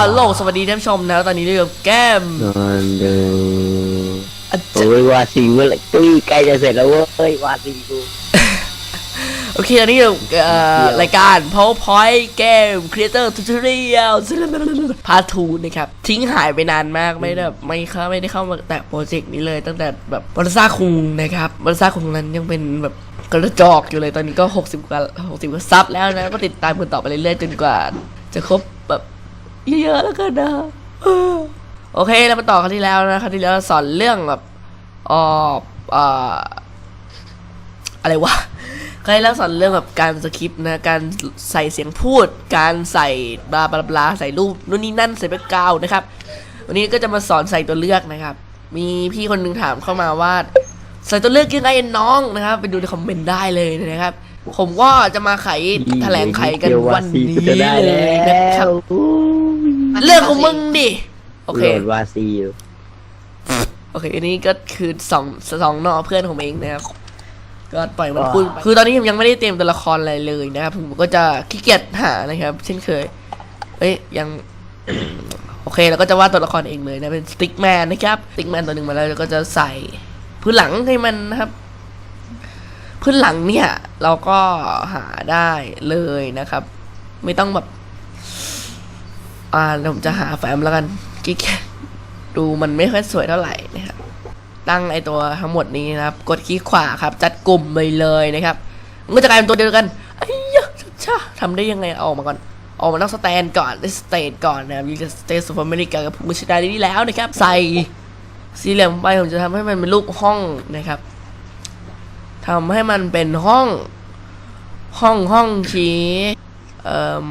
ฮัลโหลสวัสดีท่านผู้ชมนะตอนนี้เรื่องแก้มนอนดูอาจโอ้ยวาซีเมื่อไหร่ตุ้ยใกล้จะเสร็จแล้วเว้ยวาซีกูโอเคตอนนี้เราเอ่อรายการ PowerPoint เกม Creator Tutorial พาทูนะครับ ทิ้งหายไปนานมากไม่ได้แบบไม่เข้าไม่ได้เข้ามาแตะโปรเจกต์นี้เลย ตั้งแต่แบบบริษัทคุงนะครับบริษัทคุงนั้นยังเป็นแบบกระจอกอยู่เลยตอนนี้ก็ 60กว่า60กว่าซับแล้วนะ ก็ติดตามกันต่อไปเรื่อยๆจนกว่าจะครบแบบ เยอะๆแล้วกันนะโอเคเรามาต่อครั้งที่แล้วนะครั้งที่แล้วเราสอนเรื่องแบบอออ่าอะไรวะครั้งที่แล้วสอนเรื่องแบบการสคริปต์นะการใส่เสียงพูด การใส่บลาบลาบลาใส่รูปนู่นนี่นั่นใส่แบ็กกราวนะครับ วันนี้ก็จะมาสอนใส่ตัวเลือกนะครับ มีพี่คนหนึงถามเข้ามาว่าใส่ตัวเลือกยังไงน้องนะครับ ไปดูในคอมเมนต์ได้เลยนะครับ ผมก็จะมาไขแถลงไขกันวันนี้เลยนะครับ เรื่องของมึงดิ โอเค โหลดวาซีอยู่โอเค อันนี้ก็คือสองสองนอเพื่อนผมเองนะครับ ก็ปล่อยมันพูดคือตอนนี้ผมยังไม่ได้เตรียมตัวละครอะไรเลยนะครับ ผมก็จะขี้เกียจหานะครับ เช่นเคย เอ้ยยัง โอเคแล้วก็จะวาดตัวละครเองเลยนะ เป็นสติ๊กแมนนะครับสติ๊กแมนตัวหนึ่งมาแล้วแล้วก็จะใส่พื้นหลังให้มันนะครับ พื้นหลังเนี่ย เราก็หาได้เลยนะครับ ไม่ต้องแบบ อ่าเดี๋ยวผมจะหาแฟ้มแล้วกันกิ๊กดูมันไม่ค่อยสวยเท่าไหร่นะครับตั้งไอตัวทั้งหมดนี้นะครับ กดคลิกขวาครับ จัดกลุ่มไปเลยนะครับมันก็จะกลายเป็นตัวเดียวกันไอ้ยะช่าทำได้ยังไงออกมาก่อนออกมาต้องสแตนก่อนได้สเตทก่อนนะครับยูจะสเตทสุฟอร์เมริกากับพูชดานี้แล้วนะครับ ใส่สี่เหลี่ยมไปผมจะทำให้มันเป็นรูปห้องนะครับทำให้มันเป็นห้อง ห้องห้องชี้เอ่ม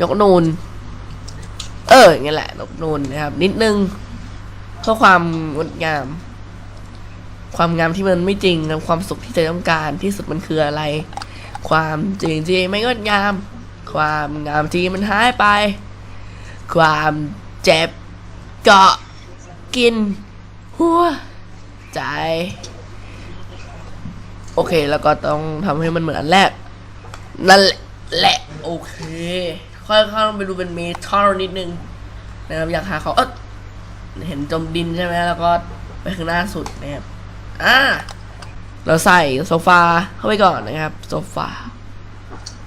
ยกนูน เอออย่างเงี้ยแหละนกนูนนะครับ นิดนึงเพื่อความงดงาม ความงามที่มันไม่จริงกับความสุขที่ใจต้องการที่สุดมันคืออะไร ความจริงที่ไม่งดงาม ความงามที่มันหายไป ความเจ็บเกาะกิน หัว ใจ โอเค แล้วก็ต้องทำให้มันเหมือนอันแรก นั่นแหละ โอเค ค่อยๆลงไปดูเป็นเมทัลนิดนึงนะครับอยากหาเขาเออเห็นจมดินใช่ไหมแล้วก็ไปข้างหน้าสุดนะครับอ่าเราใส่โซฟาเข้าไปก่อนนะครับ โซฟา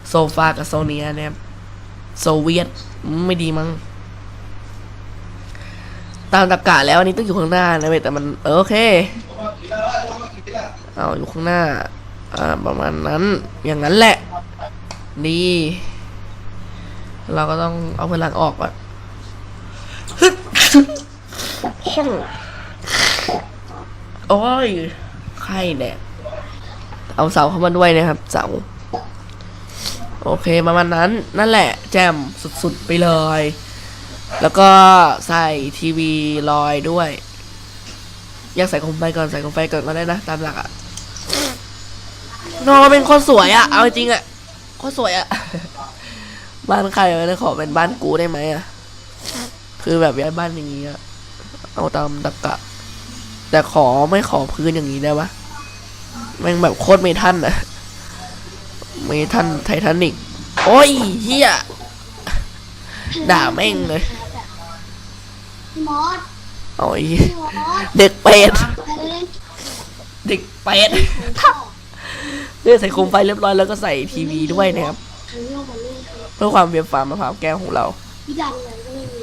โซฟากับโซเนียนะครับโซเวียตไม่ดีมั้งตามตรรกะแล้วอันนี้ต้องอยู่ข้างหน้านะเว้ยแต่มันเออโอเคเอาอยู่ข้างหน้าอ่าประมาณนั้นอย่างนั้นแหละดี เราก็ต้องเอาพลังออกก่อนฮึดห้องโอ้ยไข้แดดเอาเสาเข้ามาด้วยนะครับ เสา โอเคประมาณนั้น นั่นแหละ แจมสุดๆไปเลย แล้วก็ใส่ทีวีลอยด้วย อยากใส่โคมไฟก่อนใส่โคมไฟก่อนก็ได้นะ ตามหลักอะนอนเป็นคนสวยอะเอาจริงอะคนสวยอะ บ้านใครเลยขอเป็นบ้านกูได้ไหมอะคือแบบย้ายบ้านอย่างงี้อะเอาตามตะกะ แต่ขอไม่ขอพื้นอย่างนี้ได้ปะแม่งแบบโคตรเมทันอะเมทันไททานิกโอ้ยเฮียด่าแม่งเลยพี่มอสโอ้ยพี่มอสเด็กเป็ดไปเล่นเด็กเป็ดเนี่ยใส่โคมไฟเรียบร้อยแล้วก็ใส่ทีวีด้วยนะครับ พื่อความเวียบฟ้ามะพร้าวแก้วของเราพี่ดันเลยก็ไม่มี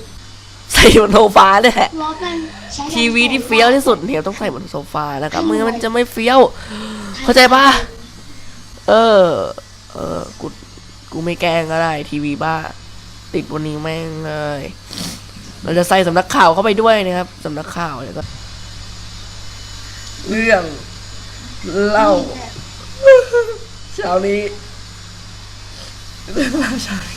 ใส่บนโซฟาเนี่ยแหละล้อเป็นใช้ทีวีที่เฟี้ยวที่สุดเนี่ยต้องใส่บนโซฟานะครับไม่งั้นมันจะไม่เฟี้ยว เข้าใจปะเออ เออกูกูไม่แกล้งก็ได้ ทีวีบ้า ติดวันนี้แม่งเลย เราจะใส่สำนักข่าวเข้าไปด้วยนะครับสำนักข่าวแล้วก็ เรื่องเล่าเช้านี้ เราเช้านี้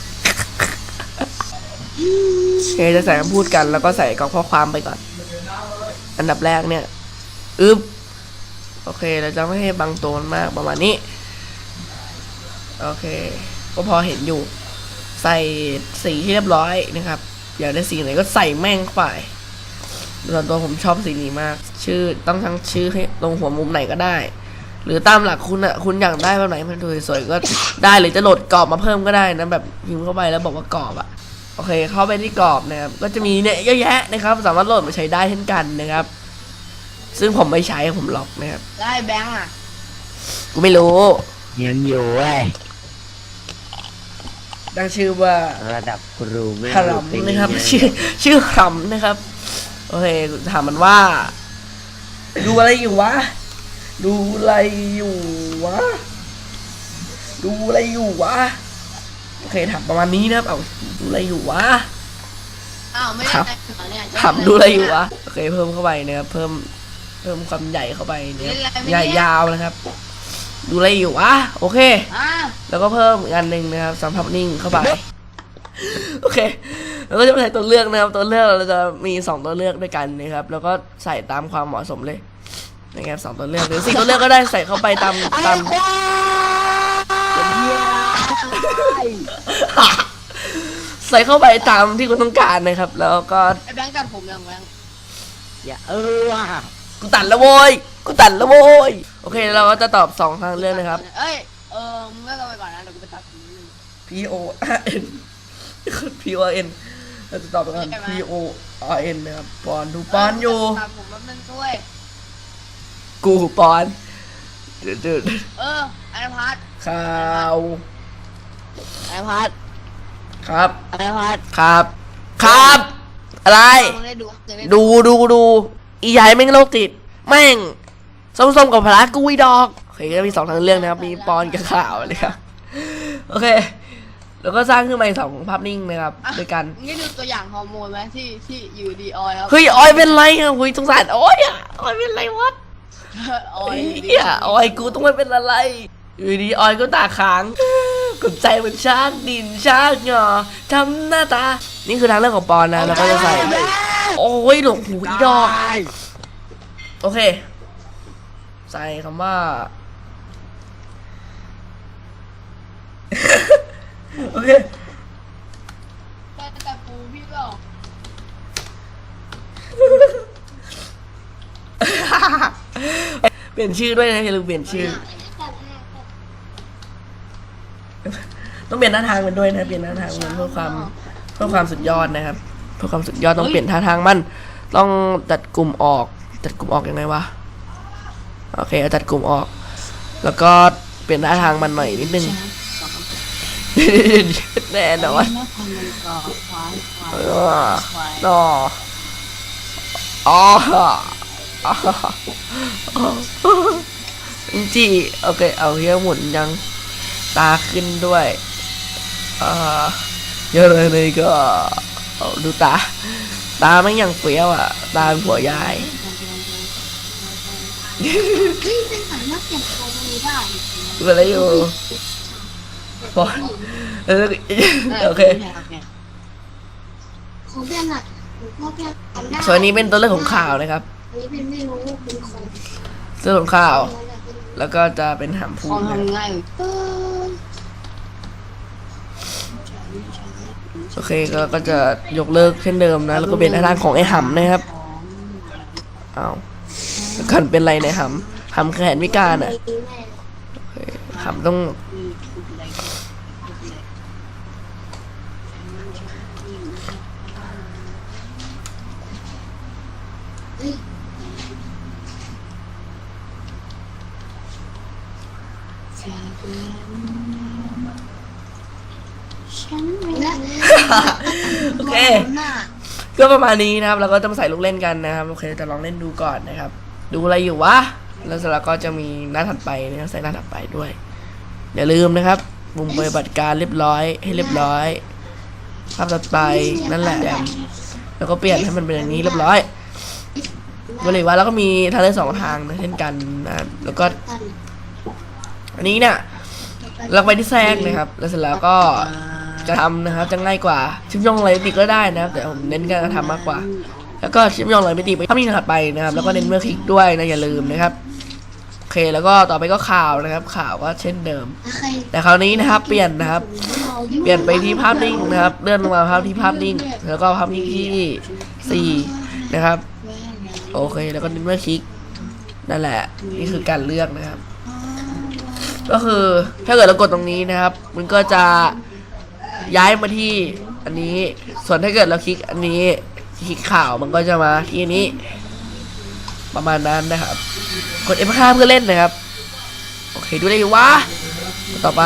โอเคจะใส่คำพูดกันแล้วก็ใส่กล่องข้อความไปก่อน อันดับแรกเนี่ยอึบโอเค เราจะไม่ให้บังโตนมากประมาณนี้ โอเค ก็พอเห็นอยู่ ใส่สีที่เรียบร้อยนะครับ อยากได้สีไหนก็ใส่แม่งไปส่วนตัวผมชอบสีนี้มาก ชื่อต้องทั้งชื่อให้ตรงหัวมุมไหนก็ได้ หรือตามหลักคุณอะคุณอยากได้แบบไหนมันดูสวยๆก็ได้หรือจะโหลดกรอบมาเพิ่มก็ได้นะแบบพิมพ์เข้าไปแล้วบอกว่ากรอบอะโอเค เข้าไปที่กรอบนะครับก็จะมีเนี่ยเยอะแยะนะครับ สามารถโหลดมาใช้ได้เช่นกันนะครับ ซึ่งผมไม่ใช้ผมล็อกนะครับได้แบงค์อะกูไม่รู้ยังอยู่เว้ยตั้งชื่อว่าระดับครูไม่ครัมนะครับ ชื่อชื่อครัมนะครับ โอเคถามมันว่า ดูอะไรอยู่วะ ดูอะไรอยู่วะ ดูอะไรอยู่วะ โอเคถามประมาณนี้นะครับ เอาดูอะไรอยู่วะอ้าวไม่ได้ครับเหรอเนี่ยถามดูอะไรอยู่วะ โอเคเพิ่มเข้าไปนะครับ เพิ่ม เพิ่มความใหญ่เข้าไปนะครับใหญ่ยาวนะครับ ดูอะไรอยู่วะ โอเคอ้าวแล้วก็เพิ่มอีกอันหนึ่งนะครับสัมผัสนิ่งเข้าไป โอเคแล้วก็จะใส่ตัวเลือกนะครับ ตัวเลือกเราจะมีสองตัวเลือกด้วยกันนะครับ แล้วก็ใส่ตามความเหมาะสมเลย นะครับสองตัวเลือกหรือสี่ตัวเลือกก็ได้ใส่เข้าไปตามตามใส่เข้าไปตามที่คุณต้องการนะครับ แล้วก็ไอ้แบงค์ตัดผมยังแบงค์อย่าเออว่ะกูตัดแล้วโว้ยกูตัดแล้วโว้ยโอเคเราก็จะตอบสองทางเลือกนะครับ เอ้ยเออมึงเลิกกันไปก่อนนะเดี๋ยวกูไปตัดผมนิดนึง P O R N P O R N เราจะตอบไปกัน P O R N นะครับปอนดูปอนอยู่ตัดผมแป๊บนึงด้วย กูปอนเดือดเดือดเออไอ้พัดข่าวไอ้พัดครับ ไอ้พัดครับ ครับ อะไร มึงได้ดูมึงได้ดูดูดูอีใหญ่แม่งโรคติดแม่งส้มๆกับพละกุยดอกโอเคก็มีสองทางเรื่องนะครับ มีปอนกับข่าวนะครับโอเค แล้วก็สร้างขึ้นมาอีกสองภาพนิ่งนะครับอะด้วยกัน มึงได้ดูตัวอย่างฮอร์โมนไหมที่ที่อยู่ดีออยครับเฮ้ยออยเป็นไรอะหุยสงสารออยอะออยเป็นไรวะ ออยเฮียออยกูต้องไม่เป็นอะไรอยู่ดีออยก็ตาค้างกดใจเหมันชากดินชากเหงอทำหน้าตา นี่คือทางเรื่องของปอนนะแล้วก็จะใส่ โอ้ยหลงหูอีดอก โอเค ใส่คำว่า โอเคแต่แต่ปูพี่ก็ เปลี่ยนชื่อด้วยนะอย่าลืมเปลี่ยนชื่อ ต้องเปลี่ยนหน้าทางมันด้วยนะเปลี่ยนหน้าทางมันเพื่อความเพื่อความสุดยอดนะครับเพื่อความสุดยอดต้องเปลี่ยนท่าทางมัน ต้องจัดกลุ่มออกจัดกลุ่มออกยังไงวะโอเคเอาจัดกลุ่มออก แล้วก็เปลี่ยนท่าทางมันหน่อยนิดนึงแน่นอนแม่พันมันก็ควายควายเอออ๋ ออ๋อจีโอเค เอาเฮียหมุนยังตาขึ้นด้วยอ่าเยอะเลยเลยก็เอาดูตา ตาไม่งยังเฟี้ยวอะ ตาเป็นผัวยายเฮ้ยเป็นสามารถเก็บโครงนี้ได้ดูอะไรอยู่บอลเออโอเคของเพื่อนอะของพ่อเพื่อนทำได้ส่วนอันนี้เป็นตัวเลือกของข่าวนะครับ อันนี้เป็นไม่รู้เป็นของเรื่องของข่าว แล้วก็จะเป็นหำพูอดมนะครับทำง่ายเออโอเคก็ก็จะยกเลิกเช่นเดิมนะ แล้วก็เป็นทางของไอ้หำนะครับเอาวแล้วกันเป็นไรในหำหำแขนพิการอะ แม่ หำต้อง ฉันไม่ได้โอเค ก็ประมาณนี้นะครับแล้วก็จะมาใส่ลูกเล่นกันนะครับ โอเคจะลองเล่นดูก่อนนะครับ ดูอะไรอยู่วะ แล้วเสร็จแล้วก็จะมีหน้าถัดไปนะครับใส่หน้าถัดไปด้วย อย่าลืมนะครับปุ่มปฏิบัติการเรียบร้อยให้เรียบร้อย ภาพถัดไปนั่นแหละ แล้วก็เปลี่ยนให้มันเป็นอย่างนี้เรียบร้อยก็เลยว่าแล้วก็มีทางเลือกสองทางนะเช่นกันนะแล้วก็ อันนี้เนี่ย เราไปที่แทรกนะครับ แล้วเสร็จแล้วก็จะทำนะครับจะง่ายกว่าชิมยองอะไรติกก็ได้นะครับแต่ผมเน้นการกระทำมากกว่า แล้วก็ชื่อมโยงเลยไม่ตีไปภาพนี้ถัดไปนะครับ แล้วก็เน้นเมื่อคลิกด้วยนะอย่าลืมนะครับโอเคแล้วก็ต่อไปก็ข่าวนะครับ ข่าวก็เช่นเดิม แต่คราวนี้นะครับ เปลี่ยนนะครับ เปลี่ยนไปที่ภาพนิ่งนะครับเลื่อนลงมาภาพที่ภาพนิ่ง แล้วก็ภาพนิ่งที่สี่นะครับ โอเค แล้วก็เน้นเมื่อคลิกนั่นแหละ นี่คือการเลือกนะครับ ก็คือถ้าเกิดเรากดตรงนี้นะครับ มันก็จะย้ายมาที่อันนี้ ส่วนถ้าเกิดเราคลิกอันนี้คลิกข่าวมันก็จะมาที่นี้ ประมาณนั้นนะครับ กด F5 เพื่อเล่นนะครับ โอเคดูได้ดีวะต่อไป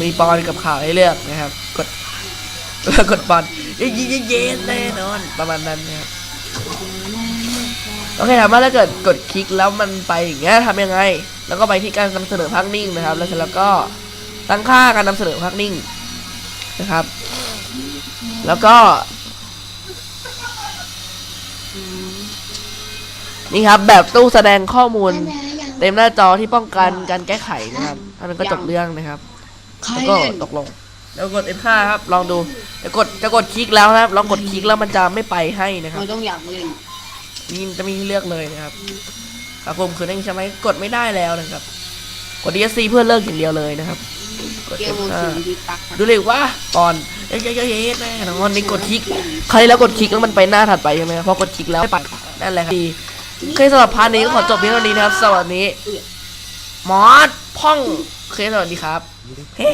มีปอนกับข่าวให้เลือกนะครับ กดกดปอนเย็นเย็นแน่นอนประมาณนั้นนะครับโอเคถามว่าถ้าเกิดกดคลิกแล้วมันไปอย่างเงี้ยทำยังไง แล้วก็ไปที่การนำเสนอภาคนิ่งนะครับ แล้วเสร็จแล้วก็ตั้งค่าการนำเสนอภาคนิ่งนะครับ แล้วก็ นี่ครับ แบบตู้แสดงข้อมูลได้ไหมยังเต็มหน้าจอที่ป้องกันการแก้ไขนะครับถ้ามันก็จบเรื่องนะครับใครแล้วก็เล่นตกลงแล้วกด F5 ครับ ลองดูจะกดจะกดคลิกแล้วนะครับ ลองกดคลิกแล้วมันจะไม่ไปให้นะครับมันต้องอยากเล่นนี่จะมีให้เลือกเลยนะครับ ครับผมคือนั่นใช่ไหมกดไม่ได้แล้วนะครับ กด DSC เพื่อเลิกอย่างเดียวเลยนะครับ กดเกมมู F5 สิดีตักดูเลยว่าก่อนเย้เย้เย้แน่นอนนี่กดคลิกใครแล้วกดคลิกแล้วมันไปหน้าถัดไปใช่ไหมครับพอกดคลิกแล้วไม่ไปนั่นแหละครับดีโอเคสำหรับพาร์ทนี้ก็ขอจบเพียงเท่านี้นะครับสวัสดีมอสพ่องโอเคสวัสดีครับเฮ้